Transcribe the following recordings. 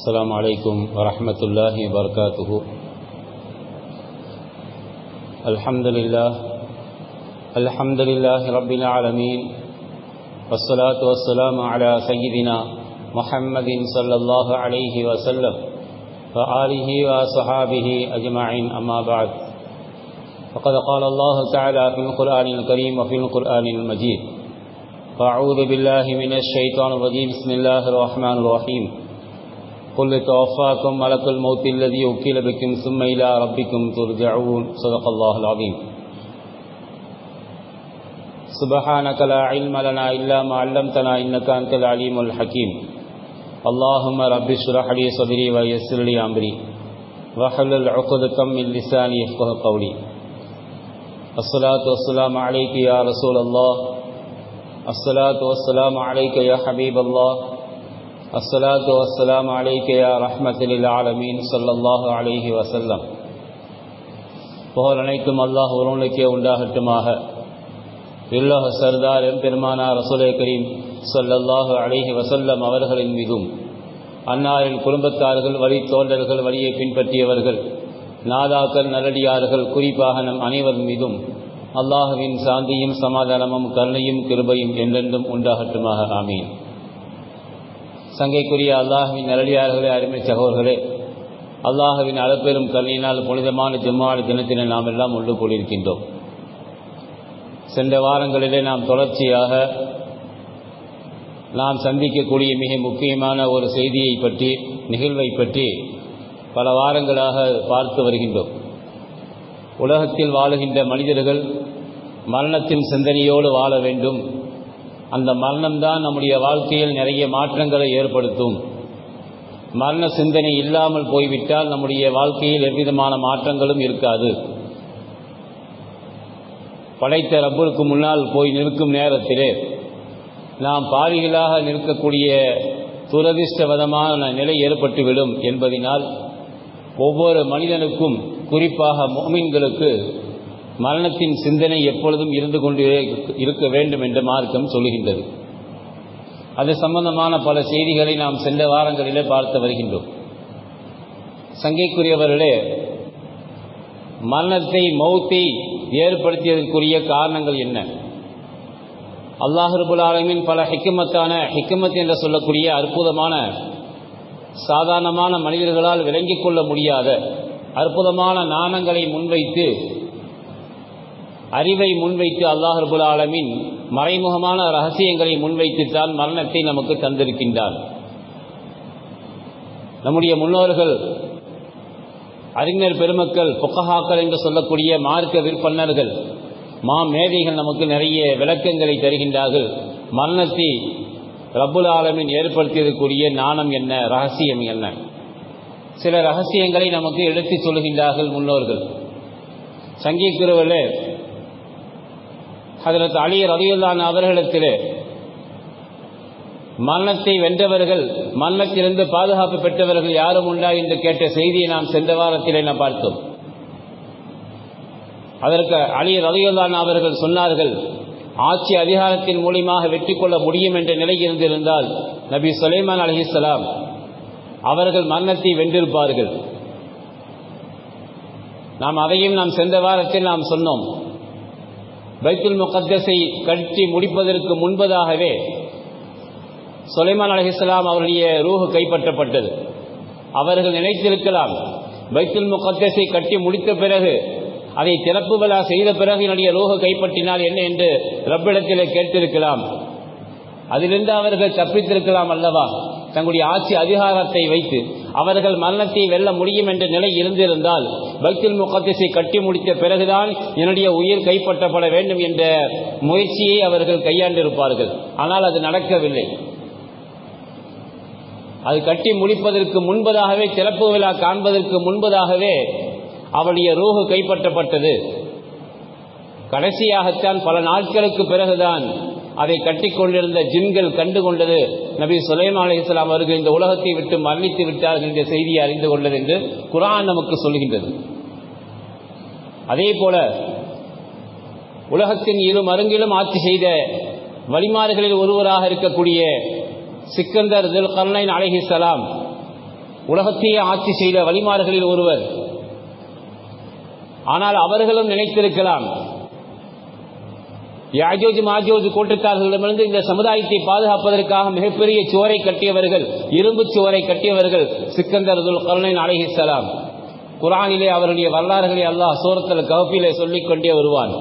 السلام علیکم ورحمۃ اللہ وبرکاتہ۔ الحمد للہ الحمد للہ رب العالمین، والصلاة والسلام على سیدنا محمد صلی اللہ علیہ وسلم وآلہ وصحابہ اجمعین، اما بعد۔ فقد قال اللہ تعالی فی القرآن الکریم وفی القرآن المجید۔ فاعوذ باللہ من الشیطان الرجیم، بسم اللہ الرحمن الرحیم۔ قل توفاكم ملك الموت الذي وكل بكم ثم إلى ربكم ترجعون. صدق الله العظيم. سبحانك لا علم لنا إلا ما علمتنا إنك أنت العليم الحكيم. اللهم رب اشرح لي صدري ويسر لي أمري. واحلل عقدة من لساني يفقه قولي. الصلاة والسلام عليك يا رسول الله. الصلاة والسلام عليك يا حبيب الله. الصلاة والسلام عليك يا رحمة للعالمين صلى الله عليه وسلم புகழ் அனைத்தும் அல்லாஹ் ஒருவனுக்கே உண்டாகட்டுமாக இல்லஹ சர்தார் எம்பெருமானா ரசூலே கரீம் சொல்லல்லாஹு அலைஹி வசல்லம் அவர்களின் மீதும் அன்னாரின் குடும்பத்தார்கள் வழி தோழர்கள் வழியை பின்பற்றியவர்கள் நாதாக்கள் நல்லடியார்கள் குறிப்பாக நம் அனைவர் மீதும் அல்லாஹுவின் சாந்தியும் சமாதானமும் கருணையும் கிருபையும் என்றென்றும் உண்டாகட்டுமாக ஆமீன் சங்கைக்குரிய அல்லாஹுவின் நிரடியார்களே அருமை சகோதர்களே அல்லாஹுவின் அளப்பெரும் கருணையினால் புனிதமான ஜம்மாடு தினத்தினை நாம் எல்லாம் உண்டு கூடியிருக்கின்றோம். சென்ற வாரங்களிலே நாம் தொடர்ச்சியாக நாம் சந்திக்கக்கூடிய மிக முக்கியமான ஒரு செய்தியை பற்றி நிகழ்வை பற்றி பல வாரங்களாக பார்த்து வருகின்றோம். உலகத்தில் வாழுகின்ற மனிதர்கள் மரணத்தின் சிந்தனையோடு வாழ வேண்டும். அந்த மரணம்தான் நம்முடைய வாழ்க்கையில் நிறைய மாற்றங்களை ஏற்படுத்தும். மரண சிந்தனை இல்லாமல் போய்விட்டால் நம்முடைய வாழ்க்கையில் எவ்விதமான மாற்றங்களும் இருக்காது. படைத்த ரப்பருக்கு முன்னால் போய் நிற்கும் நேரத்திலே நாம் பாவிகளாக நிற்கக்கூடிய துரதிர்ஷ்டவதமான நிலை ஏற்பட்டுவிடும் என்பதனால் ஒவ்வொரு மனிதனுக்கும் குறிப்பாக மோமின்களுக்கு மரணத்தின் சிந்தனை எப்பொழுதும் இருந்து கொண்டே இருக்க வேண்டும் என்று மார்க்கம் சொல்லுகின்றது. அது சம்பந்தமான பல செய்திகளை நாம் சென்ற வாரங்களிலே பார்த்து வருகின்றோம். சங்கைக்குரியவர்களே மரணத்தை மௌத்தை ஏற்படுத்தியதற்குரிய காரணங்கள் என்ன? அல்லாஹருபுல் ஆலமின் பல ஹிக்குமத்தான ஹிக்கமத் என்று சொல்லக்கூடிய அற்புதமான சாதாரணமான மனிதர்களால் விளங்கிக் கொள்ள முடியாத அற்புதமான நாணங்களை முன்வைத்து அறிவை முன்வைத்து அல்லாஹர்புல் ஆலமின் மறைமுகமான ரகசியங்களை முன்வைத்துத்தான் மரணத்தை நமக்கு தந்திருக்கின்றார் நம்முடைய முன்னோர்கள் அறிஞர் பெருமக்கள் பொக்கஹாக்கள் என்று சொல்லக்கூடிய மார்க்க விற்பனர்கள் மா மேதைகள் நமக்கு நிறைய விளக்கங்களை தருகின்றார்கள். மரணத்தை ரப்புல் ஆலமின் ஏற்படுத்தியதற்குரிய நாணம் என்ன ரகசியம் என்ன? சில ரகசியங்களை நமக்கு எடுத்து சொல்கின்றார்கள் முன்னோர்கள். சங்கீக்குறவர்களே அதற்கு அலி ரதியுல்லான் அவர்களிடத்திலே மரணத்தை வென்றவர்கள் மரணத்திலிருந்து பாதுகாப்பு பெற்றவர்கள் யாரும் உண்டா என்று கேட்ட செய்தியை நாம் சென்ற வாரத்திலே நாம் பார்த்தோம். அதற்கு அலி ரதியுல்லான் அவர்கள் சொன்னார்கள் ஆட்சி அதிகாரத்தின் மூலியமாக வெற்றி கொள்ள முடியும் என்ற நிலை இருந்திருந்தால் நபி சுலைமான் அலஹிஸ்லாம் அவர்கள் மரணத்தை வென்றிருப்பார்கள். நாம் அதையும் நாம் சென்ற வாரத்தில் நாம் சொன்னோம். பைத்துல் முகத்தஸை கட்டி முடிப்பதற்கு முன்பதாகவே சுலைமான் அலஹிஸ்லாம் அவருடைய ரூஹு கைப்பற்றப்பட்டது. அவர்கள் நினைத்திருக்கலாம் பைத்துல் முகத்தஸை கட்டி முடித்த பிறகு அதை திறப்பு விழா செய்த பிறகு என்னுடைய ரூஹு கைப்பற்றினால் என்ன என்று ரப்பிடத்திலே கேட்டிருக்கலாம். அதிலிருந்து அவர்கள் தப்பித்திருக்கலாம் அல்லவா? தங்களுடைய ஆட்சி அதிகாரத்தை வைத்து அவர்கள் மரணத்தை வெல்ல முடியும் என்ற நிலை இருந்திருந்தால் பக்தில் முகத்திசை கட்டி முடித்த பிறகுதான் என்னுடைய உயிர் கைப்பற்றப்பட வேண்டும் என்ற முயற்சியை அவர்கள் கையாண்டிருப்பார்கள். ஆனால் அது நடக்கவில்லை. அது கட்டி முடிப்பதற்கு முன்பதாகவே திறப்பு விழா காண்பதற்கு முன்பதாகவே அவளுடைய ரூஹு கைப்பற்றப்பட்டது. கடைசியாகத்தான் பல நாட்களுக்கு பிறகுதான் அதை கட்டிக்கொண்டிருந்த ஜின்கள் கண்டுகொண்டது. நபி சுலைமா அலி இஸ்லாம் அவர்கள் இந்த உலகத்தை விட்டு மரணித்து விட்டார்கள் என்ற செய்தியை அறிந்து கொண்டது என்று குரான் நமக்கு சொல்கின்றது அதே போல உலகத்தின் இரு மருங்கிலும் ஆட்சி செய்த வழிமாறுகளில் ஒருவராக இருக்கக்கூடிய சிக்கந்தர் தில் கர்ணைன் அலஹிசலாம் உலகத்தையே ஆட்சி செய்த வழிமார்களில் ஒருவர். ஆனால் அவர்களும் நினைத்திருக்கலாம் யாஜோஜ் மாஜோஜ் கூட்டத்தார்களிடமிருந்து இந்த சமுதாயத்தை பாதுகாப்பதற்காக மிகப்பெரிய சுவரை கட்டியவர்கள் இரும்பு சுவரை கட்டியவர்கள் சிக்கந்தர் துல் கருணைன் அலைஹிஸ்ஸலாம் குரானிலே அவருடைய வரலாறுகளை அல்லாஹ் சோரத்தில் கவப்பிலே சொல்லிக் கொண்டே வருவான்.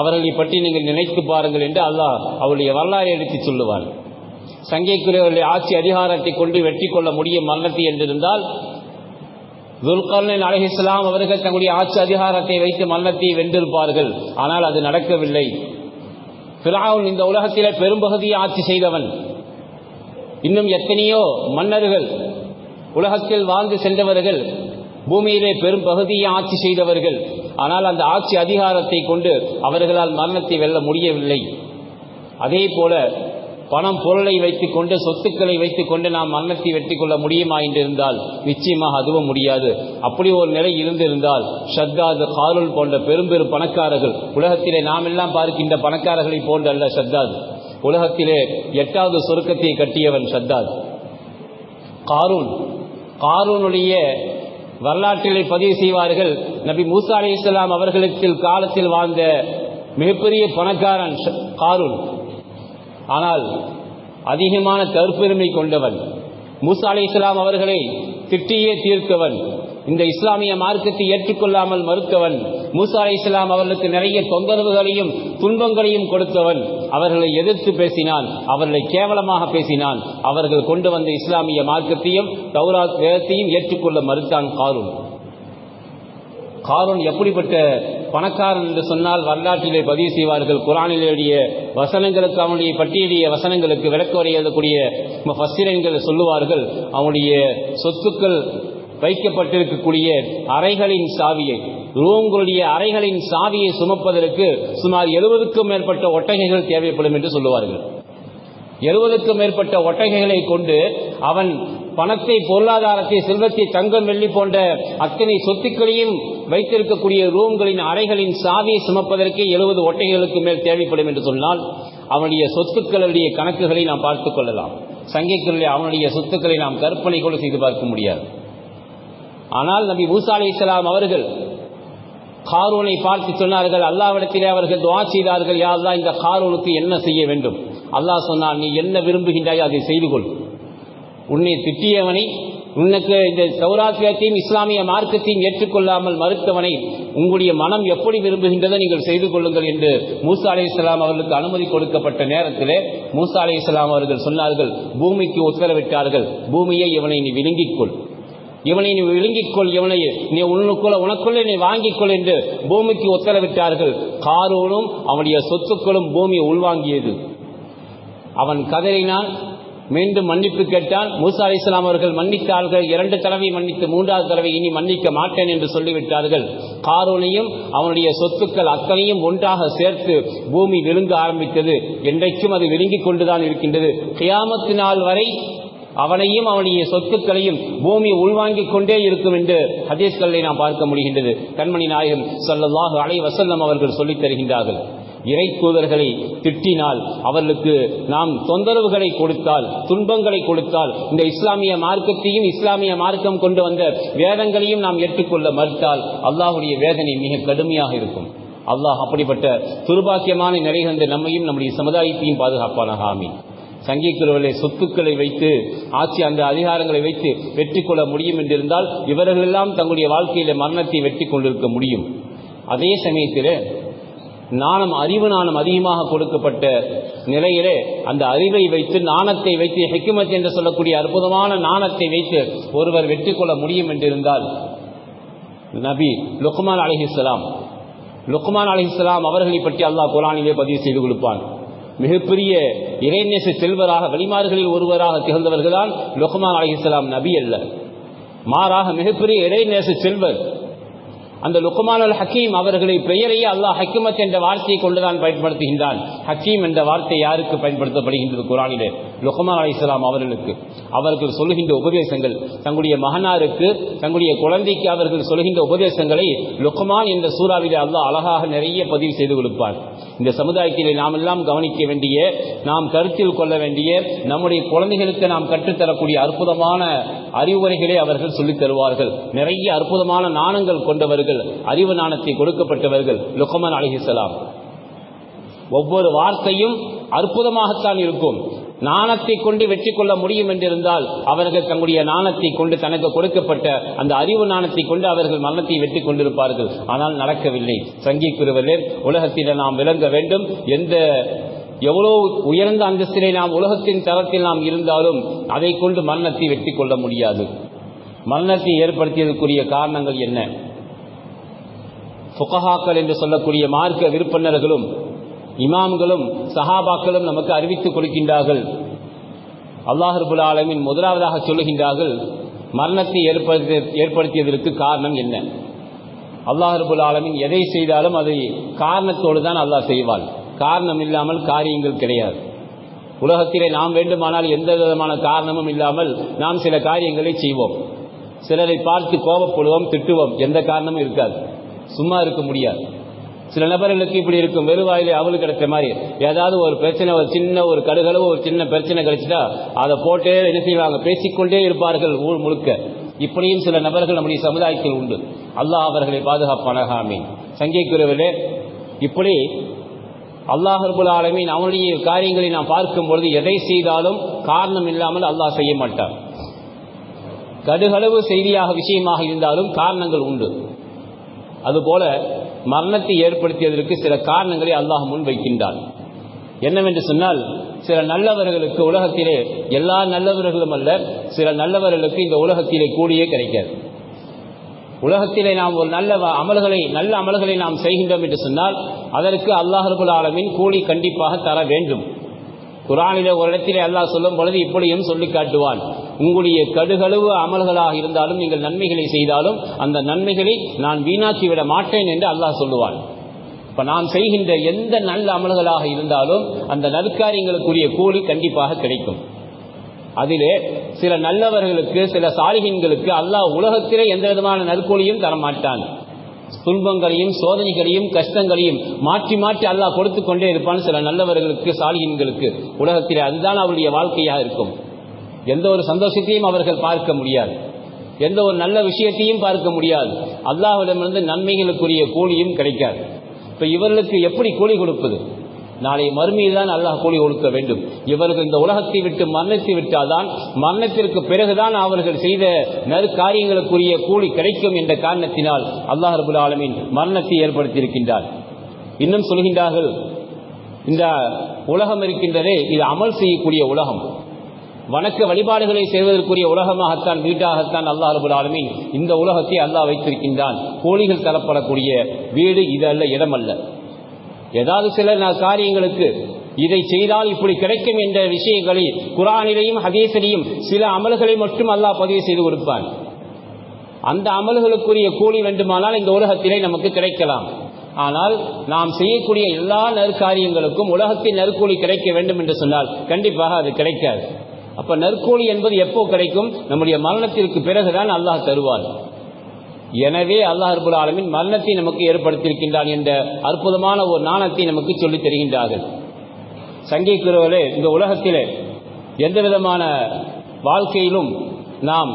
அவர்களை பற்றி நீங்கள் நினைத்து பாருங்கள் என்று அல்லாஹ் அவருடைய வரலாறு எடுத்து சொல்லுவான். சங்கைக்குரியவர்களை ஆட்சி அதிகாரத்தை கொண்டு வெற்றி கொள்ள முடியும் மரணத்தை என்றிருந்தால் துல்கர்ணன் அலஹி இஸ்லாம் அவர்கள் தங்களுடைய ஆட்சி அதிகாரத்தை வைத்து மன்னத்தை வென்றிருப்பார்கள். ஆனால் அது நடக்கவில்லை. பிராவுன் இந்த உலகத்தில் பெரும்பகுதியை ஆட்சி செய்தவன். இன்னும் எத்தனையோ மன்னர்கள் உலகத்தில் வாழ்ந்து சென்றவர்கள் பூமியிலே பெரும் பகுதியை ஆட்சி செய்தவர்கள். ஆனால் அந்த ஆட்சி அதிகாரத்தை கொண்டு அவர்களால் மரணத்தை வெல்ல முடியவில்லை. அதே போல பணம் பொருளை வைத்துக் கொண்டு சொத்துக்களை வைத்துக் கொண்டு நாம் மரணத்தை வெற்றி கொள்ள முடியுமா என்றிருந்தால் நிச்சயமாக அதுவும் முடியாது. அப்படி ஒரு நிலை இருந்திருந்தால் ஷத்தாத் ஹாருல் போன்ற பெரும்பெரும் பணக்காரர்கள் உலகத்திலே நாம் எல்லாம் பார்க்கின்ற பணக்காரர்களை போன்ற அல்ல ஷத்தாத். உலகத்திலே எட்டாவது சொருக்கத்தை கட்டியவன் ஷத்தாத். காரூன் காரூனுடைய வரலாற்றிலே பதிவு செய்வார்கள் நபி மூசா அலி இஸ்லாம் அவர்களுக்கு காலத்தில் வாழ்ந்த மிகப்பெரிய பணக்காரன் காரூன் ஆனால் அதிகமான தற்பெருமை கொண்டவன். மூசா அலி இஸ்லாம் அவர்களை திட்டியே தீர்க்கவன் இந்த இஸ்லாமிய மார்க்கத்தை ஏற்றுக்கொள்ளாமல் மறுத்தவன். மூசா அலி இஸ்லாம் அவர்களுக்கு நிறைய தொந்தரவுகளையும் துன்பங்களையும் கொடுத்தவன். அவர்களை எதிர்த்து பேசினான். அவர்களை கேவலமாக பேசினான். அவர்கள் கொண்டு வந்த இஸ்லாமிய மார்க்கத்தையும் தௌராத் வேதத்தையும் ஏற்றுக்கொள்ள மறுத்தான் காரூன். காரூன் எப்படிப்பட்ட பணக்காரன் என்று சொன்னால் வரலாற்றிலே பதிவு செய்வார்கள். குரானிலேடைய வசனங்களுக்கு அவனுடைய பட்டியலிய வசனங்களுக்கு விளக்கு எழுதக்கூடிய ஃபஸ்திரன்கள் சொல்லுவார்கள். அவனுடைய சொத்துக்கள் வைக்கப்பட்டிருக்கக்கூடிய அறைகளின் சாவியை ரூம்களுடைய அறைகளின் சாவியை சுமப்பதற்கு சுமார் எழுபதுக்கும் மேற்பட்ட ஒட்டகைகள் தேவைப்படும் என்று சொல்லுவார்கள். எழுபதுக்கும் மேற்பட்ட ஒட்டகைகளை கொண்டு அவன் பணத்தை பொருளாதாரத்தை செல்வத்தை தங்கம் வெள்ளி போன்ற அத்தனை சொத்துக்களையும் வைத்திருக்கக்கூடிய ரூம்களின் அறைகளின் சாவியை சுமப்பதற்கே எழுபது ஒட்டைகளுக்கு மேல் தேவைப்படும் என்று சொன்னால் அவனுடைய சொத்துக்களுடைய கணக்குகளை நாம் பார்த்துக் கொள்ளலாம். சங்கைக்குள்ளே அவனுடைய சொத்துக்களை நாம் கற்பனை கூட செய்து பார்க்க முடியாது. ஆனால் நபி மூசா அலி இஸ்லாம் அவர்கள் காரூனை பார்த்து சொன்னார்கள் அல்லாவிடத்திலே அவர்கள் துவா செய்தார்கள் யாரெல்லாம் இந்த காரூனுக்கு என்ன செய்ய வேண்டும்? அல்லாஹ் சொன்னான் நீ என்ன விரும்புகின்றாயோ அதை செய்து கொள். உன்னை திட்டியவனை உனக்கு இந்த சௌராத்தியத்தையும் இஸ்லாமிய மார்க்கத்தையும் ஏற்றுக்கொள்ளாமல் மறுத்தவனை உங்களுடைய மனம் எப்படி விரும்புகின்றதை நீங்கள் செய்து கொள்ளுங்கள் என்று மூசா அலி இஸ்லாம் அவர்களுக்கு அனுமதி கொடுக்கப்பட்ட நேரத்திலே மூசா அலி இஸ்லாம் அவர்கள் சொன்னார்கள் பூமிக்கு உத்தரவிட்டார்கள் பூமியை இவனை நீ விழுங்கிக் கொள் இவனை நீ விழுங்கிக் கொள் இவனை நீ உன்னுக்குள்ள உனக்குள்ளே நீ வாங்கிக் கொள் என்று பூமிக்கு உத்தரவிட்டார்கள். காரோனும் அவனுடைய சொத்துக்களும் பூமியை உள்வாங்கியது. அவன் கதறினால் மீண்டும் மன்னிப்பு கேட்டான் மூசா அலி இஸ்லாம் அவர்கள் மன்னித்தார்கள். இரண்டு தடவை மன்னித்து மூன்றாவது தடவை இனி மன்னிக்க மாட்டேன் என்று சொல்லிவிட்டார்கள். காரோனையும் அவனுடைய சொத்துக்கள் அத்தனையும் ஒன்றாக சேர்த்து பூமி விழுங்க ஆரம்பித்தது. என்றைக்கும் அது விழுங்கிக் கொண்டுதான் இருக்கின்றது. கியாமத்து நாள் வரை அவனையும் அவனுடைய சொத்துக்களையும் பூமி உள்வாங்கிக் கொண்டே இருக்கும் என்று ஹதீஸ்களை நாம் பார்க்க முடிகின்றது. கண்மணி நாயகம் சொல்லல்லாஹு அலை வசல்லம் அவர்கள் சொல்லித் தருகின்றார்கள். இறை தூதர்களை திட்டினால் அவர்களுக்கு நாம் தொந்தரவுகளை கொடுத்தால் துன்பங்களை கொடுத்தால் இந்த இஸ்லாமிய மார்க்கத்தையும் இஸ்லாமிய மார்க்கம் கொண்டு வந்த வேதங்களையும் நாம் ஏற்றுக்கொள்ள மறுத்தால் அல்லாஹுடைய வேதனை மிக கடுமையாக இருக்கும். அல்லாஹ் அப்படிப்பட்ட துர்பாக்கியமான நிறைகந்த நம்மையும் நம்முடைய சமுதாயத்தையும் பாதுகாப்பானாக. ஆமீன். சங்கிக்குறவர்களை சொத்துக்களை வைத்து ஆட்சி அந்த அதிகாரங்களை வைத்து வெற்றி கொள்ள முடியும் என்றிருந்தால் இவர்களெல்லாம் தங்களுடைய வாழ்க்கையில மரணத்தை வெற்றி கொண்டிருக்க முடியும். அதே சமயத்தில் நாணம் அறிவு நாணம் அதிகமாக கொடுக்கப்பட்ட நிலையிலே அந்த அறிவை வைத்து நாணத்தை வைத்து ஹெக்குமத் என்று சொல்லக்கூடிய அற்புதமான நாணத்தை வைத்து ஒருவர் வெற்றி கொள்ள முடியும் என்றிருந்தால் நபி லுக்மான் அலிஹிஸ்லாம் லுக்மான் அலிஹிஸ்லாம் அவர்களை பற்றி அல்லாஹ் குரானிலே பதிவு செய்து கொடுப்பான். மிகப்பெரிய இறைநேச செல்வராக வெளிமாறுகளில் ஒருவராக திகழ்ந்தவர்கள்தான் லுக்மான் அலிஹிஸ்லாம் நபி அல்ல. மாறாக மிகப்பெரிய இறைநேச செல்வர் அந்த லுக்மான் அல் ஹக்கீம் அவர்களை பெயரையே அல்லாஹ் ஹக்கிமத் என்ற வார்த்தையை கொண்டுதான் பயன்படுத்துகின்றான். ஹக்கீம் என்ற வார்த்தை யாருக்கு பயன்படுத்தப்படுகின்றது குரானிலே? லுகமா அலிஸ்லாம் அவர்களுக்கு. அவர்கள் சொல்லுகின்ற உபதேசங்கள் தங்களுடைய மகனாருக்கு தங்களுடைய குழந்தைக்கு அவர்கள் சொல்லுகின்ற உபதேசங்களை லுகமான் என்ற சூறாவிலே அல்லாஹ் அழகாக நிறைய பதிவு செய்து கொடுப்பார். இந்த சமுதாயத்திலே நாம் எல்லாம் கவனிக்க வேண்டிய நாம் கருத்தில் கொள்ள வேண்டிய நம்முடைய குழந்தைகளுக்கு நாம் கற்றுத்தரக்கூடிய அற்புதமான அறிவுரைகளை அவர்கள் சொல்லித் தருவார்கள். நிறைய அற்புதமான நாணங்கள் கொண்டவர்கள் அறிவு நாணத்தை கொடுக்கப்பட்டவர்கள் லுகமான் அலிஹிசலாம் ஒவ்வொரு வார்த்தையும் அற்புதமாகத்தான் இருக்கும். நாணத்தை கொண்டு வெற்றி கொள்ள முடியும் என்றிருந்தால் அவர்கள் தங்களுடைய நாணத்தை கொண்டு தனக்கு கொடுக்கப்பட்ட அந்த அறிவு நாணத்தை கொண்டு அவர்கள் மரணத்தை வெற்றி கொண்டிருப்பார்கள். ஆனால் நடக்கவில்லை. சங்கிக்குருவலே உலகத்தில் நாம் விளங்க வேண்டும். எந்த எவ்வளவு உயர்ந்த அந்தஸ்திலே நாம் உலகத்தின் தரத்தில் நாம் இருந்தாலும் அதை கொண்டு மரணத்தை வெற்றி கொள்ள முடியாது. மரணத்தை ஏற்படுத்தியதற்குரிய காரணங்கள் என்ன? ஃபுகஹாக்கள் என்று சொல்லக்கூடிய மார்க்க விருப்பினர்களும் இமாம்களும் சஹாபாக்களும் நமக்கு அறிவித்துக் கொடுக்கின்றார்கள். அல்லாஹர்புல் ஆலமின் முதலாவதாக சொல்லுகின்றார்கள் மரணத்தை ஏற்படுத்திய ஏற்படுத்தியதற்கு காரணம் என்ன? அல்லாஹர்புல் ஆலமின் எதை செய்தாலும் அதை காரணத்தோடு தான் அல்லாஹ் செய்வாள் காரணம் இல்லாமல் காரியங்கள் கிடையாது. உலகத்திலே நாம் வேண்டுமானால் எந்த விதமான காரணமும் இல்லாமல் நாம் சில காரியங்களை செய்வோம். சிலரை பார்த்து கோபப்படுவோம் திட்டுவோம் எந்த காரணமும் இருக்காது. சும்மா இருக்க முடியாது. சில நபர்களுக்கு இப்படி இருக்கும். வெறுவாயிலே அவளு கிடைச்ச மாதிரி. ஏதாவது ஒரு பிரச்சனை ஒரு சின்ன ஒரு கடுகளவு ஒரு சின்ன பிரச்சனை கிடைச்சிட்டா அதை போட்டே என்ன செய்வாங்க? பேசிக்கொண்டே இருப்பார்கள் ஊர் முழுக்க. இப்படியும் சில நபர்கள் நம்முடைய சமுதாயத்தில் உண்டு. அல்லாஹ் அவர்களை பாதுகாப்பானாக ஆமீன். சங்கைக்குறவிலே இப்படி அல்லாஹ் ரபுல் ஆலமீன் அவனுடைய காரியங்களை நாம் பார்க்கும் பொழுது எதை செய்தாலும் காரணம் இல்லாமல் அல்லாஹ் செய்ய மாட்டான். கடுகளவு செய்தியாக விஷயமாக இருந்தாலும் காரணங்கள் உண்டு. அதுபோல மரணத்தை ஏற்படுத்தியதற்கு சில காரணங்களை அல்லாஹ் முன் வைக்கின்றான். என்னவென்று சொன்னால் சில நல்லவர்களுக்கு உலகத்திலே எல்லா நல்லவர்களும் அல்ல சில நல்லவர்களுக்கு இந்த உலகத்திலே கூலியே கிடைக்காது. உலகத்திலே நாம் ஒரு நல்ல அமல்களை நல்ல அமல்களை நாம் செய்கின்றோம் என்று சொன்னால் அதற்கு அல்லாஹர்புல் ஆலமின் கூலி கண்டிப்பாக தர வேண்டும். குரானிலே ஒரு இடத்திலே அல்லாஹ் சொல்லும் பொழுது இப்படியும் சொல்லி காட்டுவான். உங்களுடைய கடுகளவு அமல்களாக இருந்தாலும் நீங்கள் நன்மைகளை செய்தாலும் அந்த நன்மைகளை நான் வீணாக்கி விட மாட்டேன் என்று அல்லாஹ் சொல்லுவான். இப்ப நான் செய்கின்ற எந்த நல்ல அமல்களாக இருந்தாலும் அந்த நற்காரியங்களுக்குரிய கூலி கண்டிப்பாக கிடைக்கும். அதிலே சில நல்லவர்களுக்கு சில சாலிகன்களுக்கு அல்லாஹ் உலகத்திலே எந்த விதமான நற்கூலியும் தரமாட்டான். துன்பங்களையும் சோதனைகளையும் கஷ்டங்களையும் மாற்றி மாற்றி அல்லாஹ் கொடுத்து கொண்டே இருப்பான் சில நல்லவர்களுக்கு சாலிகன்களுக்கு. உலகத்திலே அதுதான் அவருடைய வாழ்க்கையாக இருக்கும். எந்த ஒரு சந்தோஷத்தையும் அவர்கள் பார்க்க முடியாது. எந்த ஒரு நல்ல விஷயத்தையும் பார்க்க முடியாது. அல்லாஹிடமிருந்து நன்மைகளுக்குரிய கூலியும் கிடைக்காது. இப்போ இவர்களுக்கு எப்படி கூலி கொடுப்பது? நாளை மறுமையில்தான் அல்லாஹ் கூலி கொடுக்க வேண்டும். இவர்கள் இந்த உலகத்தை விட்டு மரணத்தை விட்டால்தான் மரணத்திற்கு பிறகுதான் அவர்கள் செய்த நற்காரியங்களுக்குரிய கூலி கிடைக்கும் என்ற காரணத்தினால் அல்லாஹ் ரபுல் ஆலமின் மரணத்தை ஏற்படுத்தியிருக்கின்றார். இன்னும் சொல்கின்றார்கள் இந்த உலகம் இருக்கின்றதே இது அமல் செய்யக்கூடிய உலகம். வணக்க வழிபாடுகளை செய்வதற்குரிய உலகமாகத்தான் வீட்டாகத்தான் அல்லா ரபுல் ஆலமின் இந்த உலகத்தை அல்லாஹ் வைத்திருக்கின்றான். கோழிகள் தரப்படக்கூடிய வீடு இது அல்ல இடம் அல்ல ஏதாவது சில காரியங்களுக்கு இதை செய்தால் இப்படி கிடைக்கும் என்ற விஷயங்களை குரானிலையும் ஹதீஸிலையும் சில அமல்களை மட்டும் அல்லாஹ் பதிவு செய்து கொடுப்பான். அந்த அமல்களுக்குரிய கூலி வேண்டுமானால் இந்த உலகத்திலே நமக்கு கிடைக்கலாம். ஆனால் நாம் செய்யக்கூடிய எல்லா நற்காரியங்களுக்கும் உலகத்தின் நற்கூலி கிடைக்க வேண்டும் என்று சொன்னால் கண்டிப்பாக அது கிடைக்காது. அப்ப நற்கூலி என்பது எப்போ கிடைக்கும்? நம்முடைய மரணத்திற்கு பிறகுதான் அல்லாஹ் தருவார். எனவே அல்லாஹ் அற்புல் ஆலமின் மரணத்தை நமக்கு ஏற்படுத்தியிருக்கின்றான் என்ற அற்புதமான ஒரு நாணத்தை நமக்கு சொல்லித் தருகின்றார்கள். சங்கிக்கிறவர்களே இந்த உலகத்திலே எந்த விதமான வாழ்க்கையிலும் நாம்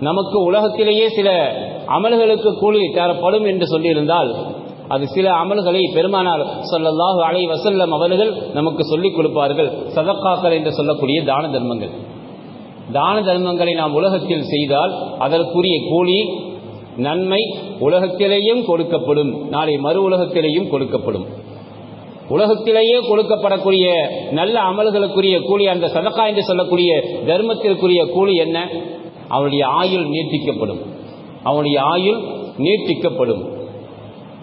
நமக்கு உலகத்திலேயே சில அமல்களுக்கு கூலி தரப்படும் என்று சொல்லியிருந்தால் அது சில அமல்களை பெருமானார் சொல்லல்லாஹு அலை வசல்லம் அவர்கள் நமக்கு சொல்லிக் கொடுப்பார்கள். சதக்காக்கள் என்று சொல்லக்கூடிய தான தர்மங்கள். தான தர்மங்களை நாம் உலகத்தில் செய்தால் அதற்குரிய கூலி நன்மை உலகத்திலேயும் கொடுக்கப்படும். நாளை மறு உலகத்திலேயும் கொடுக்கப்படும். உலகத்திலேயே கொடுக்கப்படக்கூடிய நல்ல அமல்களுக்குரிய கூலி அந்த சதக்கா என்று சொல்லக்கூடிய தர்மத்திற்குரிய கூலி என்ன? அவனுடைய ஆயுள் நீட்டிக்கப்படும். அவனுடைய ஆயுள் நீட்டிக்கப்படும்.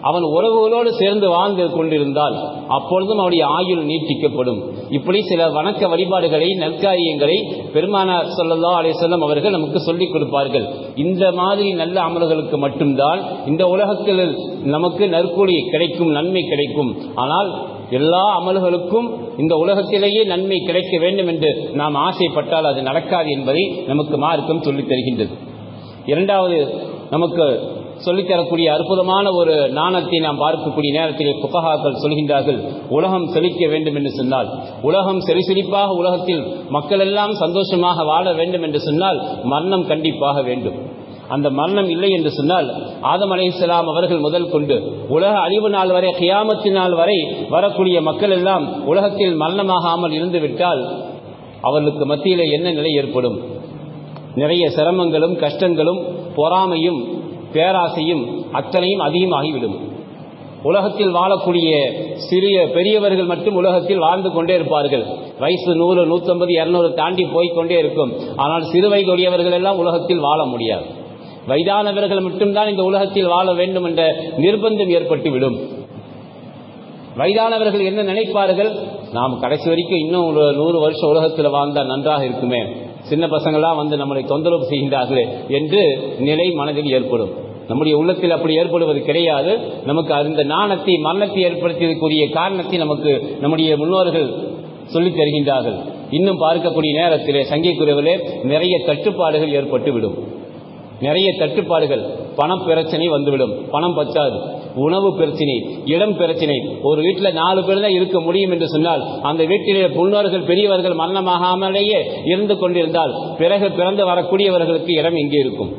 அவன் உறவுகளோடு சேர்ந்து வாழ்ந்து கொண்டிருந்தால் அப்பொழுதும் அவருடைய ஆயுள் நீட்டிக்கப்படும். இப்படி சில வணக்க வழிபாடுகளை நற்காரியங்களை பெருமானார் சொல்லல்லா அலிசல்லம் அவர்கள் நமக்கு சொல்லிக் கொடுப்பார்கள். இந்த மாதிரி நல்ல அமல்களுக்கு மட்டும்தான் இந்த உலகத்தில் நமக்கு நற்கூலி கிடைக்கும் நன்மை கிடைக்கும். ஆனால் எல்லா அமல்களுக்கும் இந்த உலகத்திலேயே நன்மை கிடைக்க வேண்டும் என்று நாம் ஆசைப்பட்டால் அது நடக்காது என்பதை நமக்கு மார்க்கம் சொல்லித் தருகின்றது. இரண்டாவது நமக்கு சொல்லித்தரக்கூடிய அற்புதமான ஒரு நாணத்தை நாம் பார்க்கக்கூடிய நேரத்தில் புத்தகாக்கள் சொல்கின்றார்கள். உலகம் செழிக்க வேண்டும் என்று சொன்னால் உலகம் செழிசெழிப்பாக உலகத்தில் மக்கள் எல்லாம் சந்தோஷமாக வாழ வேண்டும் என்று சொன்னால் மரணம் கண்டிப்பாக வேண்டும். அந்த மரணம் இல்லை என்று சொன்னால் ஆதம் அலைஹிஸ்ஸலாம் அவர்கள் முதல் கொண்டு உலக அழிவு நாள் வரை கியாமத்து நாள் வரை வரக்கூடிய மக்கள் எல்லாம் உலகத்தில் மரணமாகாமல் இருந்துவிட்டால் அவர்களுக்கு மத்தியில் என்ன நிலை ஏற்படும்? நிறைய சிரமங்களும் கஷ்டங்களும் பொறாமையும் பேராசையும் அத்தனையும் அதிகமாகிவிடும். உலகத்தில் வாழக்கூடிய சிறிய பெரியவர்கள் மட்டும் உலகத்தில் வாழ்ந்து கொண்டே இருப்பார்கள். வயசு நூறு நூற்றம்பது இரநூறு தாண்டி போய்க்கொண்டே இருக்கும். ஆனால் சிறு வயதுடையவர்கள் எல்லாம் உலகத்தில் வாழ முடியாது. வயதானவர்கள் மட்டும்தான் இந்த உலகத்தில் வாழ வேண்டும் என்ற நிர்பந்தம் ஏற்பட்டுவிடும். வயதானவர்கள் என்ன நினைப்பார்கள்? நாம் கடைசி வரைக்கும் இன்னும் ஒரு நூறு வருஷம் உலகத்தில் வாழ்ந்தால் நன்றாக இருக்குமே. சின்ன பசங்களாம் வந்து நம்மளை தொந்தரவு செய்கின்றார்களே என்று நிலை மனதில் ஏற்படும். நம்முடைய உள்ளத்தில் அப்படி ஏற்படுவது கிடையாது. நமக்கு அந்த நாணத்தை மரணத்தை ஏற்படுத்தியதற்குரிய காரணத்தை நமக்கு நம்முடைய முன்னோர்கள் சொல்லித் தருகின்றார்கள். இன்னும் பார்க்கக்கூடிய நேரத்திலே சங்கிக்குரியவர்களே நிறைய கட்டுப்பாடுகள் ஏற்பட்டு விடும் நிறைய தட்டுப்பாடுகள் பணம் பிரச்சனை வந்துவிடும். பணம் பச்சாது. உணவு பிரச்சனை இடம் பிரச்சனை. ஒரு வீட்டில் நாலு பேர் தான் இருக்க முடியும் என்று சொன்னால் அந்த வீட்டிலே முன்னோர்கள் பெரியவர்கள் மரணமாகாமலேயே இருந்து கொண்டிருந்தால் பிறகு பிறந்து வரக்கூடியவர்களுக்கு இடம் எங்கே இருக்கும்.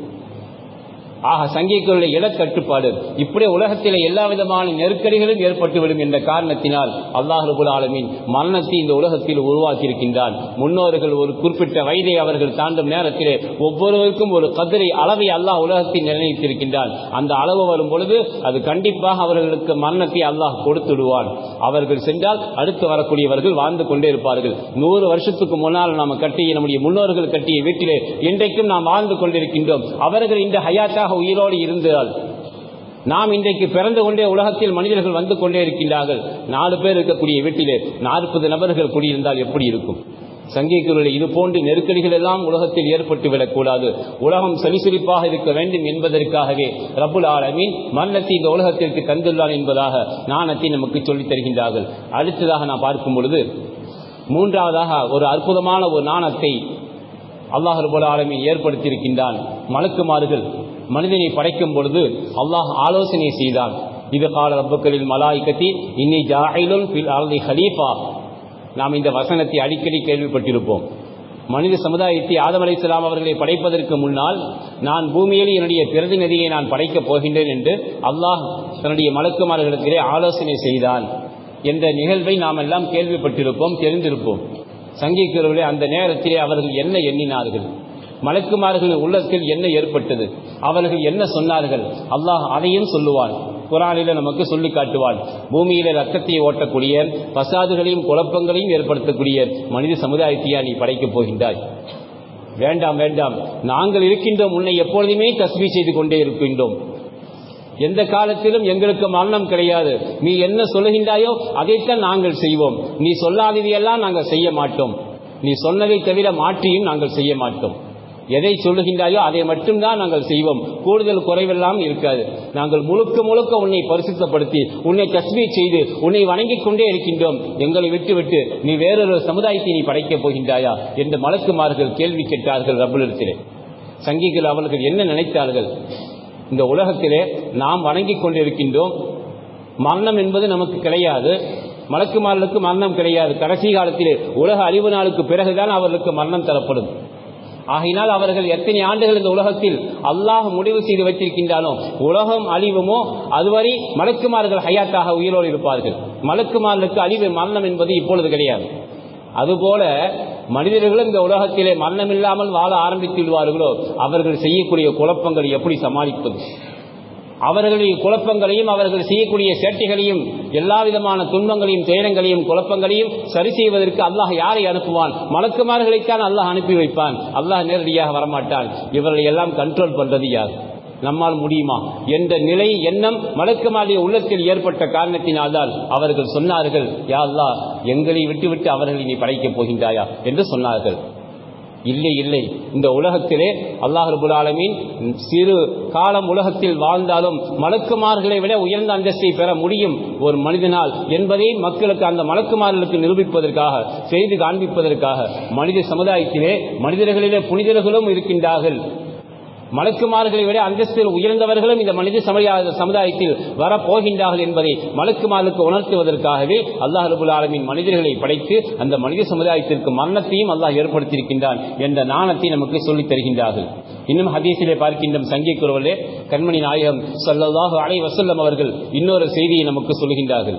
ஆக சங்கிகளுடைய இடக்கட்டுப்பாடு இப்படி உலகத்தில் எல்லா விதமான நெருக்கடிகளும் ஏற்பட்டுவிடும் என்ற காரணத்தினால் அல்லாஹ் ரபுல் ஆலமின் மரணத்தை இந்த உலகத்தில் உருவாக்கியிருக்கின்றான். முன்னோர்கள் ஒரு குறிப்பிட்ட வயதை அவர்கள் தாண்டும் நேரத்திலே ஒவ்வொருவருக்கும் ஒரு கதிரை அளவை அல்லாஹ் உலகத்தில் நிர்ணயித்திருக்கின்றான். அந்த அளவு வரும் பொழுது அது கண்டிப்பாக அவர்களுக்கு மரணத்தை அல்லாஹ் கொடுத்துடுவான். அவர்கள் சென்றால் அடுத்து வரக்கூடியவர்கள் வாழ்ந்து கொண்டே இருப்பார்கள். நூறு வருஷத்துக்கு முன்னால் நாம் கட்டிய நம்முடைய முன்னோர்கள் கட்டிய வீட்டிலே இன்றைக்கும் நாம் வாழ்ந்து கொண்டிருக்கின்றோம். அவர்கள் இந்த ஹயாத்தாக உயிரோடு இருந்தால் நாம் இன்றைக்கு பிறந்து கொண்டே உலகத்தில் மனிதர்கள் வந்து கொண்டே இருக்கின்றார்கள். நாலு பேர் இருக்கக்கூடிய வீட்டிலே நாற்பது நபர்கள் குடியிருந்தால் எப்படி இருக்கும்? சங்கிகளுடைய இது போன்று நெருக்கடிகள் எல்லாம் உலகத்தில் ஏற்பட்டு விடக்கூடாது. உலகம் சலிசிலிப்பாக இருக்க வேண்டும் என்பதற்காகவே ரபுல் ஆலமீன் மரணத்தை இந்த உலகத்திற்கு தந்துள்ளான் என்பதாக நாணத்தை நமக்கு சொல்லித் தருகின்றார்கள். அடுத்ததாக நான் பார்க்கும் பொழுது மூன்றாவதாக ஒரு அற்புதமான ஒரு நாணத்தை அல்லாஹ் ரபுல் ஆலமீன் ஏற்படுத்தியிருக்கின்றான். மலக்குமாறுகள் மனிதனை படைக்கும் பொழுது அல்லாஹ் ஆலோசனை செய்தான். இது கால ரப்புக்களில் மலாய்கத்தி இன்னி ஜாயிலுன் ஹலீஃபா. நாம் இந்த வசனத்தை அடிக்கடி கேள்விப்பட்டிருப்போம். மனித சமுதாயத்தை ஆதம் அலைஹிஸ்ஸலாம் அவர்களை படைப்பதற்கு முன்னால் நான் பூமியில் என்னுடைய பிரதிநிதியை நான் படைக்கப் போகின்றேன் என்று அல்லாஹ் தன்னுடைய மலக்குமார்களிடத்திலே ஆலோசனை செய்தான் என்ற நிகழ்வை நாம் எல்லாம் கேள்விப்பட்டிருப்போம் தெரிந்திருப்போம். சங்கிக்கிறவர்களே அந்த நேரத்திலே அவர்கள் என்ன எண்ணினார்கள்? மலக்குமார்களின் உள்ளத்தில் என்ன ஏற்பட்டது? அவர்கள் என்ன சொன்னார்கள்? அல்லாஹ் அதையும் சொல்லுவான். குரானில நமக்கு சொல்லி காட்டுவான். பூமியில ரத்தத்தை ஓட்டக்கூடிய பசாதுகளையும் குழப்பங்களையும் ஏற்படுத்தக்கூடிய மனித சமுதாயத்தையா நீ படைக்கப் போகின்றாய்? வேண்டாம் வேண்டாம். நாங்கள் இருக்கின்றோம் உன்னை எப்பொழுதுமே கஸ்மி செய்து கொண்டே இருக்கின்றோம். எந்த காலத்திலும் எங்களுக்கு மரணம் கிடையாது. நீ என்ன சொல்லுகின்றாயோ அதைத்தான் நாங்கள் செய்வோம். நீ சொல்லாததையெல்லாம் நாங்கள் செய்ய மாட்டோம். நீ சொன்னதை தவிர மாற்றியும் நாங்கள் செய்ய மாட்டோம். எதை சொல்லுகின்றாயோ அதை மட்டும்தான் நாங்கள் செய்வோம். கூடுதல் குறைவெல்லாம் இருக்காது. நாங்கள் முழுக்க முழுக்க உன்னை பரிசுத்தப்படுத்தி உன்னை தஸ்மீ செய்து உன்னை வணங்கிக் கொண்டே இருக்கின்றோம். எங்களை விட்டுவிட்டு நீ வேறொரு சமுதாயத்தை நீ படைக்கப் போகின்றாயா என்று மலக்குமார்கள் கேள்வி கேட்டார்கள் ரபுலத்திலே சங்கிகள் அவர்கள் என்ன நினைத்தார்கள்? இந்த உலகத்திலே நாம் வணங்கிக் கொண்டிருக்கின்றோம். மரணம் என்பது நமக்கு கிடையாது. மலக்குமார்களுக்கு மரணம் கிடையாது. கடைசி காலத்திலே உலக அறிவு நாளுக்கு பிறகுதான் அவர்களுக்கு மரணம் தரப்படும். ஆகையினால் அவர்கள் எத்தனை ஆண்டுகள் இந்த உலகத்தில் அல்லாஹ் முடிவு செய்து வைத்திருக்கின்றானோ உலகம் அழிவுமோ அதுவரை மலக்குமார்கள் ஹயாத்தாக உயிரோடு இருப்பார்கள். மலக்குமார்களுக்கு அழிவு மரணம் என்பது இப்பொழுது கிடையாது. அதுபோல மனிதர்களும் இந்த உலகத்திலே மரணம் இல்லாமல் வாழ ஆரம்பித்து விடுவார்களோ அவர்கள் செய்யக்கூடிய குழப்பங்கள் எப்படி சமாளிப்பது? அவர்களுடைய குழப்பங்களையும் அவர்கள் செய்யக்கூடிய சேட்டைகளையும் எல்லா விதமான துன்பங்களையும் துயரங்களையும் குழப்பங்களையும் சரி செய்வதற்கு அல்லாஹ் யாரை அனுப்புவான்? மலக்குமார்களைத்தான் அல்லாஹ் அனுப்பி வைப்பான். அல்லாஹ் நேரடியாக வரமாட்டான். இவர்களை எல்லாம் கண்ட்ரோல் பண்றது யார்? நம்மால் முடியுமா? என்ற நிலை எண்ணம் மலக்குமாரிய உள்ளத்தில் ஏற்பட்ட காரணத்தினால்தான் அவர்கள் சொன்னார்கள் யா அல்லாஹ் எங்களை விட்டுவிட்டு அவர்களை நீ படைக்கப் போகின்றாயா? என்று சொன்னார்கள். இல்லை இல்லை. இந்த உலகத்திலே அல்லாஹர்புல் ஆலமீன் சிறு காலம் உலகத்தில் வாழ்ந்தாலும் மலக்குமார்களை விட உயர்ந்த அந்தஸ்தை பெற முடியும் ஒரு மனிதனால் என்பதை மக்களுக்கு அந்த மலக்குமார்களுக்கு நிரூபிப்பதற்காக செய்து காண்பிப்பதற்காக மனித சமுதாயத்திலே மனிதர்களிலே புனிதர்களும் இருக்கின்றார்கள். மலக்குமார்களை விட அந்தஸ்தில் உயர்ந்தவர்களும் இந்த மனித சமுதாய சமுதாயத்தில் வரப்போகின்றார்கள் என்பதை மலக்குமாருக்கு உணர்த்துவதற்காகவே அல்லாஹ் ரபுல் ஆலமின் மனிதர்களை படைத்து அந்த மனித சமுதாயத்திற்கு மரணத்தையும் அல்லாஹ் ஏற்படுத்தியிருக்கின்றான் என்ற நாணத்தை நமக்கு சொல்லித் தருகின்றார்கள். இன்னும் ஹதீஸிலே பார்க்கின்ற சங்கை குரவலே கண்மணி நாயகம் சல்லல்லாஹு அலை வசல்லம் அவர்கள் இன்னொரு செய்தியை நமக்கு சொல்கின்றார்கள்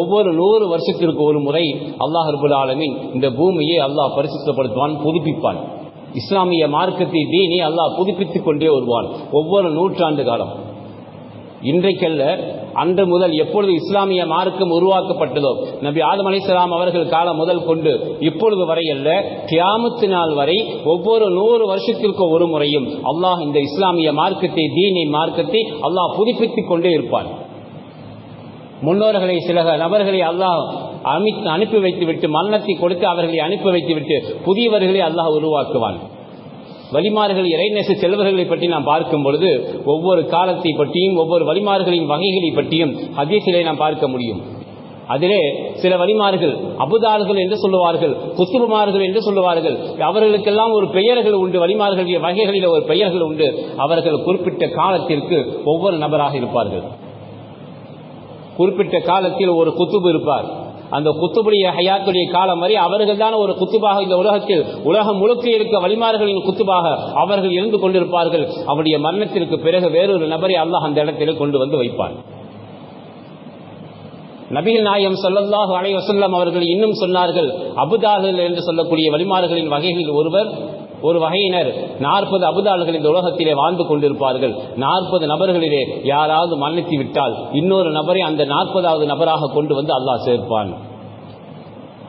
ஒவ்வொரு நூறு வருஷத்திற்கு ஒரு முறை அல்லாஹ் ரபுல் ஆலமின் இந்த பூமியை அல்லாஹ் பரிசுத்தப்படுத்துவான் புதுப்பிப்பான். இஸ்லாமிய மார்க்கத்தை தீனி அல்லாஹ் புதுப்பித்துக் கொண்டே வருவான் ஒவ்வொரு நூற்றாண்டு காலம். இன்றைக்கல்ல அன்று முதல் எப்பொழுது இஸ்லாமிய மார்க்கம் உருவாக்கப்பட்டதோ நபி ஆதம் அலிஸ்லாம் அவர்கள் காலம் முதல் கொண்டு இப்பொழுது வரை அல்ல கியாமத்து நாள் வரை ஒவ்வொரு நூறு வருஷத்திற்கு ஒரு முறையும் அல்லாஹ் இந்த இஸ்லாமிய மார்க்கத்தை தீனி மார்க்கத்தை அல்லாஹ் புதுப்பித்துக் கொண்டே இருப்பான். முன்னோர்களை சில நபர்களை அல்லாஹ் அனுப்பி வைத்துவிட்டு மரணத்தை கொடுத்து அவர்களை அனுப்பி வைத்துவிட்டு புதியவர்களை அல்லாஹ் உருவாக்குவான். வழிமார்கள் இறைநேச செல்வர்களை பற்றி நாம் பார்க்கும் பொழுது ஒவ்வொரு காலத்தை பற்றியும் ஒவ்வொரு வழிமார்களின் வகைகளை பற்றியும் ஹதீசிலே நாம் பார்க்க முடியும். அதிலே சில வழிமார்கள் அபுதார்கள் என்று சொல்லுவார்கள் குத்துபுமார்கள் என்று சொல்லுவார்கள். அவர்களுக்கெல்லாம் ஒரு பெயர்கள் உண்டு வழிமார்களுடைய வகைகளில் ஒரு பெயர்கள் உண்டு. அவர்கள் குறிப்பிட்ட காலத்திற்கு ஒவ்வொரு நபராக இருப்பார்கள். குறிப்பிட்ட காலத்தில் ஒரு குத்துபு இருப்பார். அந்த குத்துபுடைய ஹயாத்துடைய காலம் வரை அவர்கள் தான் ஒரு குத்துபாக இந்த உலகத்தில் உலகம் முழுக்க இருக்க வழிமார்களின் குத்துபாக அவர்கள் இருந்து கொண்டிருப்பார்கள். அவருடைய மரணத்திற்கு பிறகு வேறொரு நபரை அல்லாஹ் அந்த இடத்தில் கொண்டு வந்து வைப்பான். நபிகள் நாயம் சொல்லல்லாஹு அலைவசல்லம் அவர்கள் இன்னும் சொன்னார்கள் அபுதாகல் என்று சொல்லக்கூடிய வழிமார்களின் வகைகளில் ஒருவர் ஒரு வகையினர் நாற்பது அபுதாள்கள் இந்த உலகத்திலே வாழ்ந்து கொண்டிருப்பார்கள். நாற்பது நபர்களிலே யாராவது மன்னித்து விட்டால் இன்னொரு நபரை அந்த நாற்பதாவது நபராக கொண்டு வந்து அல்லாஹ் சேர்ப்பான்.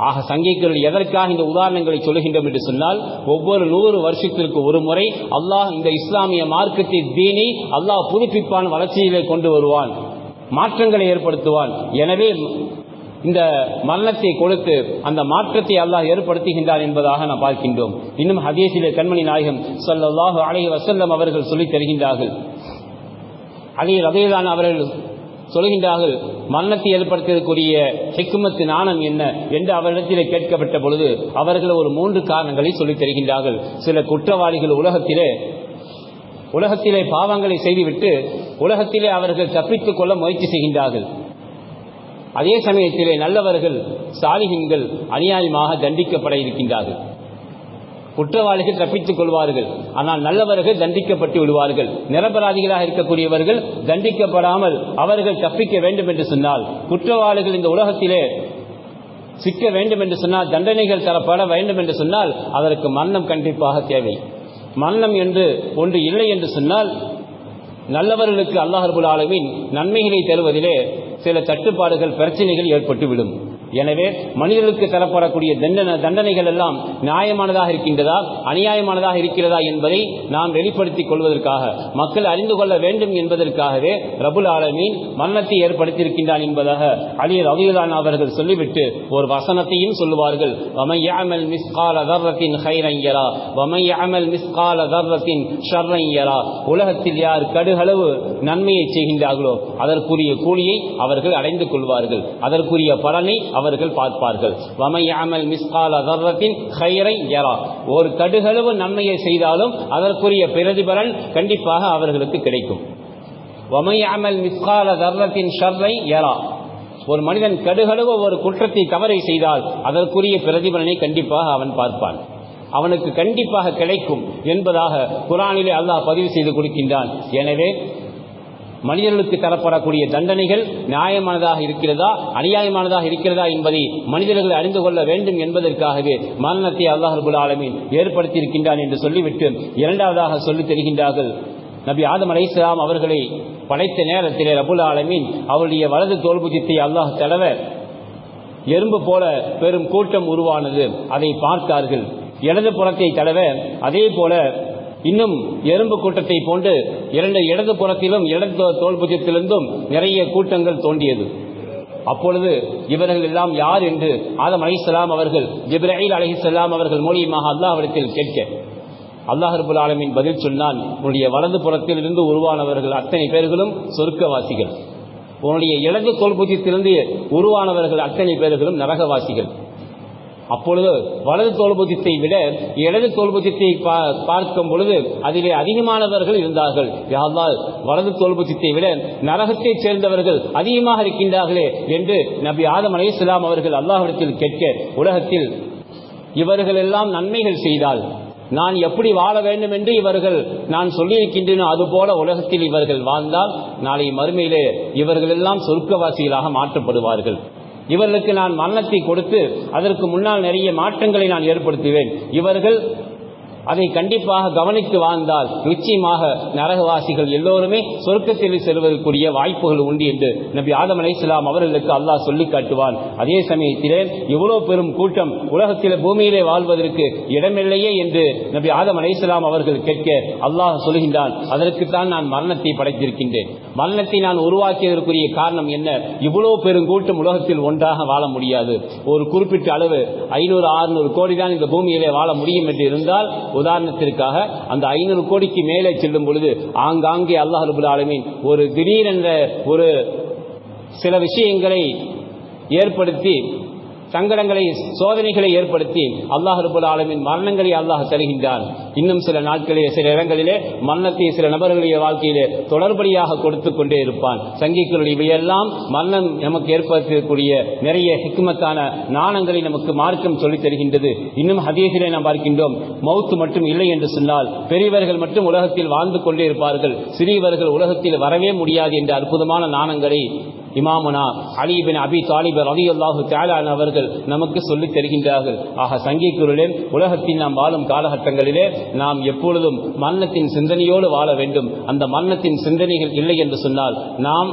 ஆக சங்கிகள் எதற்காக இந்த உதாரணங்களை சொல்கின்றோம் என்று சொன்னால் ஒவ்வொரு நூறு வருஷத்திற்கு ஒரு முறை அல்லாஹ் இந்த இஸ்லாமிய மார்க்கத்தை தீனி அல்லாஹ் புதுப்பிப்பான் வளர்ச்சியிலே கொண்டு வருவான் மாற்றங்களை ஏற்படுத்துவான். எனவே இந்த மரணத்தை கொடுத்து அந்த மாற்றத்தை அல்லாஹ் ஏற்படுத்துகின்றார் என்பதாக நாம் பார்க்கின்றோம். இன்னும் ஹதீஸிலே கண்மணி நாயகம் சொல்லல்லாஹு அலைஹி வசல்லம் அவர்கள் சொல்லித் தருகின்றார்கள். அலி ரதையிலான அவர்கள் சொல்கின்றார்கள் மரணத்தை ஏற்படுத்தியதற்குரிய ஹிக்குமத்து நாணம் என்ன என்று அவரிடத்திலே கேட்கப்பட்ட பொழுது அவர்கள் ஒரு மூன்று காரணங்களை சொல்லித் தருகின்றார்கள். சில குற்றவாளிகள் உலகத்திலே உலகத்திலே பாவங்களை செய்துவிட்டு உலகத்திலே அவர்கள் தப்பித்துக் கொள்ள முயற்சி செய்கின்றார்கள். அதே சமயத்திலே நல்லவர்கள் சாலிகின்கள் அநியாயமாக தண்டிக்கப்பட இருக்கின்றார்கள். குற்றவாளிகள் தப்பித்துக் கொள்வார்கள். ஆனால் நல்லவர்கள் தண்டிக்கப்பட்டு விடுவார்கள். நிரபராதிகளாக இருக்கக்கூடியவர்கள் தண்டிக்கப்படாமல் அவர்கள் தப்பிக்க வேண்டும் என்று சொன்னால் குற்றவாளிகள் இந்த உலகத்திலே சிக்க வேண்டும் என்று சொன்னால் தண்டனைகள் தரப்பட வேண்டும் என்று சொன்னால் அதற்கு மரணம் கண்டிப்பாக தேவை. மரணம் என்று ஒன்று இல்லை என்று சொன்னால் நல்லவர்களுக்கு அல்லாஹர்புல் ஆலமின் நன்மைகளை தருவதிலே சில தட்டுப்பாடுகள் பிரச்சனைகள் ஏற்பட்டுவிடும். எனவே மனிதர்களுக்கு தரப்படக்கூடிய தண்டனை தண்டனைகள் எல்லாம் நியாயமானதாக இருக்கின்றதா அநியாயமானதாக இருக்கிறதா என்பதை நாம் வெளிப்படுத்திக் கொள்வதற்காக மக்கள் அறிந்து கொள்ள வேண்டும் என்பதற்காகவே ரபுல் ஆலமீன் மரணத்தை ஏற்படுத்தியிருக்கின்றான் என்பதாக அலி ரவிலான் அவர்கள் சொல்லிவிட்டு ஒரு வசனத்தையும் சொல்லுவார்கள். உலகத்தில் யார் கடுகளவு நன்மையை செய்கின்றார்களோ அதற்குரிய கூலியை அவர்கள் அடைந்து கொள்வார்கள். அதற்குரிய பலனை அவர்கள் பார்ப்பார்கள். வமையாமல் மிஸ்கால தர்ரத்தின் ஹைரை யரா. ஒரு கடுகளவு நன்மையை செய்தாலும் அதற்குரிய பிரதிபலன் கண்டிப்பாக அவர்களுக்கு கிடைக்கும். வமையாமல் மிஸ்கால தர்ரத்தின் ஷர்ரை யரா. ஒரு மனிதன் கடுகளவு ஒரு குற்றத்தை தவறை செய்தால் அதற்குரிய பிரதிபலனை கண்டிப்பாக அவன் பார்ப்பான். அவனுக்கு கண்டிப்பாக கிடைக்கும் என்பதாக குரானிலே அல்லாஹ் பதிவு செய்து கொடுக்கின்றான். எனவே மனிதர்களுக்கு தரப்படக்கூடிய தண்டனைகள் நியாயமானதாக இருக்கிறதா அநியாயமானதாக இருக்கிறதா என்பதை மனிதர்கள் அறிந்து கொள்ள வேண்டும் என்பதற்காகவே மரணத்தை அல்லாஹர்புல் ஆலமீன் ஏற்படுத்தியிருக்கின்றான் என்று சொல்லிவிட்டு இரண்டாவதாக சொல்லித் தெரிகின்றார்கள். நபி ஆதம் அலைஸ்லாம் அவர்களை படைத்த நேரத்திலே ரபுல் ஆலமீன் அவருடைய வலது தோல்புஜத்தை அல்லாஹ் தடவ எறும்பு போல பெரும் கூட்டம் உருவானது. அதை பார்த்தார்கள். இடது புறத்தை தடவ அதே போல இன்னும் எறும்பு கூட்டத்தை போன்று இரண்டு இடது புறத்திலும் இடது தோல்புஜத்திலிருந்தும் நிறைய கூட்டங்கள் தோண்டியது அப்பொழுது இவர்கள் எல்லாம் யார் என்று ஆதம் அலிசலாம் அவர்கள் ஜிப்ராஹில் அலிசலாம் அவர்கள் மூலியமாக அல்லாஹிடத்தில் கேட்க அல்லாஹர்புல் ஆலமின் பதில் சொன்னான் உன்னுடைய வலது புறத்தில் இருந்து உருவானவர்கள் அத்தனை பேர்களும் சொர்க்கவாசிகள். உன்னுடைய இடது தோல்புஜத்திலிருந்து உருவானவர்கள் அத்தனை பேர்களும் நரகவாசிகள். அப்பொழுது வலது தோல்புஜத்தை விட இடது தோல்புஜத்தை பார்க்கும் பொழுது அதிலே அதிகமானவர்கள் இருந்தார்கள். யாழ்லால் வலது தோல்புஜத்தை விட நரகத்தைச் சேர்ந்தவர்கள் அதிகமாக இருக்கின்றார்களே என்று நபி ஆதம் அலையாம் அவர்கள் அல்லாஹிடத்தில் கேட்க உலகத்தில் இவர்கள் எல்லாம் நன்மைகள் செய்தால் நான் எப்படி வாழ வேண்டும் என்று இவர்கள் நான் சொல்லியிருக்கின்றன அதுபோல உலகத்தில் இவர்கள் வாழ்ந்தால் நாளை மறுமையிலே இவர்கள் எல்லாம் சொர்க்கவாசிகளாக மாற்றப்படுவார்கள். இவர்களுக்கு நான் மரணத்தை கொடுத்து அதற்கு முன்னால் நிறைய மாற்றங்களை நான் ஏற்படுத்துவேன். இவர்கள் அதை கண்டிப்பாக கவனித்து வாழ்ந்தால் நிச்சயமாக நரகவாசிகள் எல்லோருமே சொர்க்கத்தில் செல்வதற்குரிய வாய்ப்புகள் உண்டு என்று நபி ஆதம் அலைசலாம் அவர்களுக்கு அல்லாஹ் சொல்லி காட்டுவான். அதே சமயத்திலே இவ்வளோ பெரும் கூட்டம் உலகத்தில் பூமியிலே வாழ்வதற்கு இடமில்லையே என்று நபி ஆதம் அலைசலாம் அவர்கள் கேட்க அல்லாஹ் சொல்கின்றான். அதற்குத்தான் நான் மரணத்தை படைத்திருக்கின்றேன். மரணத்தை நான் உருவாக்கியதற்குரிய காரணம் என்ன? இவ்வளவு பெருங்கூட்டம் உலகத்தில் ஒன்றாக வாழ முடியாது. ஒரு குறிப்பிட்ட அளவு ஐநூறு ஆறுநூறு கோடி தான் இந்த பூமியிலே வாழ முடியும் என்று இருந்தால் உதாரணத்திற்காக அந்த ஐநூறு கோடிக்கு மேலே செல்லும் பொழுது ஆங்காங்கே அல்லாஹ் ரபுல் ஆலமீன் ஒரு திடீரென்ற ஒரு சில விஷயங்களை ஏற்படுத்தி சங்கடங்களை சோதனைகளை ஏற்படுத்தி அல்லாஹ் ரபுல் ஆலமின் மரணங்களை அல்லாஹ் தருகின்றான். இன்னும் சில நாட்களிலே சில இடங்களிலே மரணத்தை சில நபர்களுடைய வாழ்க்கையிலே தொடர்படியாக கொடுத்து கொண்டே இருப்பான். சங்கிக்களுடைய இவையெல்லாம் மரணம் நமக்கு ஏற்படுத்தக்கூடிய நிறைய ஹிக்மத்தான நாணங்களை நமக்கு மார்க்கம் சொல்லித் தருகின்றது. இன்னும் ஹதீஸிலே நாம் பார்க்கின்றோம் மௌத்து மட்டும் இல்லை என்று சொன்னால் பெரியவர்கள் மட்டும் உலகத்தில் வாழ்ந்து கொண்டே இருப்பார்கள். சிறியவர்கள் உலகத்தில் வரவே முடியாது என்ற அற்புதமான நாணங்களை இமாமுனா அலிபின் அபி தாலிபர் ரவி அல்லாஹு தேலான் அவர்கள் நமக்கு சொல்லித் தருகின்றார்கள். ஆக சங்கிக்குருளே உலகத்தில் நாம் வாழும் காலகட்டங்களிலே நாம் எப்பொழுதும் மன்னத்தின் சிந்தனையோடு வாழ வேண்டும். அந்த மன்னத்தின் சிந்தனைகள் இல்லை என்று சொன்னால் நாம்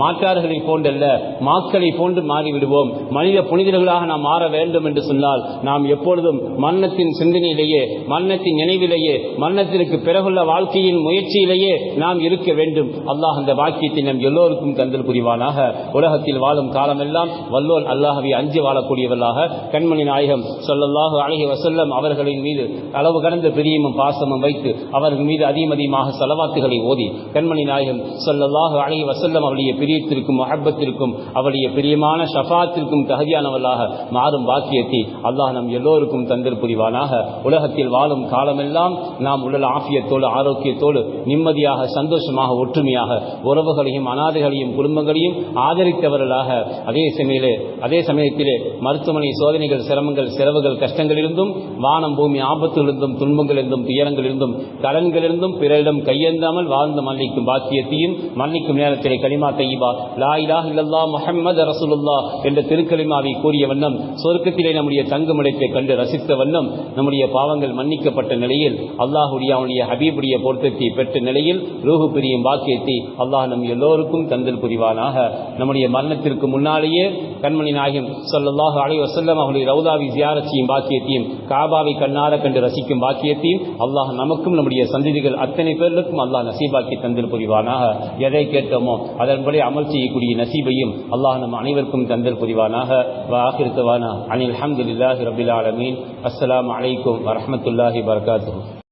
மாற்றார்களை போன்றல்ல மாக்களை போன்று மாறிவிடுவோம். மனித புனிதர்களாக நாம் மாற வேண்டும் என்று சொன்னால் நாம் எப்பொழுதும் மன்னத்தின் சிந்தனையிலேயே மன்னத்தின் நினைவிலேயே மன்னத்திற்கு பிறகுள்ள வாழ்க்கையின் முயற்சியிலேயே நாம் இருக்க வேண்டும். அல்லாஹ் அந்த வாக்கியத்தை நம் எல்லோருக்கும் தந்தல் புரிவானாக. உலகத்தில் வாழும் காலமெல்லாம் வல்லோன் அல்லாஹவை அஞ்சு வாழக்கூடியவர்களாக. கண்மணி நாயகம் சொல்லல்லாஹு அழகி வசல்லம் அவர்களின் மீது அளவு கடந்த பிரியமும் பாசமும் வைத்து அவர்கள் மீது அதிகம் அதிகமாக செலவாத்துகளை ஓதி கண்மணி நாயகம் சொல்லல்லாஹு அழகி வசல்லம் அவருடைய பிரியத்திற்கும் மஹப்பத்திற்கும் அவருடைய பிரியமான ஷஃபாத்திற்கும் தகுதியானவர்களாக மாறும் பாக்கியத்தை அல்லாஹ் நம் எல்லோருக்கும் தந்தல் புரிவானாக உலகத்தில் வாழும் காலமெல்லாம் நாம் உடல் ஆபியத்தோடு ஆரோக்கியத்தோடு நிம்மதியாக சந்தோஷமாக ஒற்றுமையாக உறவுகளையும் அனாதைகளையும் குடும்பங்களையும் ஆதரித்தவர்களாக. அதே சமயிலே அதே சமயத்திலே மருத்துவமனை சோதனைகள் சிரமங்கள் செலவுகள் கஷ்டங்களிலிருந்தும் வானம் பூமி ஆபத்திலிருந்தும் துன்பங்களிலிருந்தும் துயரங்களிலிருந்தும் கடன்களிலிருந்தும் பிறரிடம் கையேந்தாமல் வாழ்ந்து மன்னிக்கும் பாக்கியத்தையும் மன்னிக்கும் நேரத்திலே களிமா தையீபா. லா இலாஹ் இல்லல்லா முஹம்மது ரசூலுல்லா என்ற திருக்கலிமாவை கூறிய வண்ணம் சொர்க்கத்திலே நம்முடைய தங்குமிடத்தை கண்டு ரசித்த வண்ணம் நம்முடைய பாவங்கள் மன்னிக்கப்பட்ட நிலையில் அல்லாஹுடைய அவனுடைய ஹபீபுடைய பொருத்தத்தை பெற்ற நிலையில் ரூஹு பிரியும் பாக்கியத்தை அல்லாஹ் நம் எல்லோருக்கும் தந்தல் புரிவானாக. நம்முடைய மரணத்திற்கு முன்னாலேயே கண்மணி நாயகம் சொல்லல்லாஹு அலை வசல்லம் அவருடைய ரவுதாவி ஜியாரச்சியும் பாக்கியத்தையும் காபாவை கண்ணார கண்டு ரசிக்கும் பாக்கியத்தையும் அல்லாஹ் நமக்கும் நம்முடைய சந்ததிகள் அத்தனை பேர்களுக்கும் அல்லாஹ் நசீபாக்கி தந்தல் புரிவானாக. எதை கேட்டோமோ அதன்படி அமல் செய்யக்கூடிய நசீபையும் அல்லாஹ் நம் அனைவருக்கும் தந்தல் புரிவானாக. வாஹிருத்தவானா அனில் அஹமதுல்லாஹி ரபில் ஆலமீன். அஸ்லாம் அலைக்கும் வரமத்துல்லாஹி வரகாத்துஹு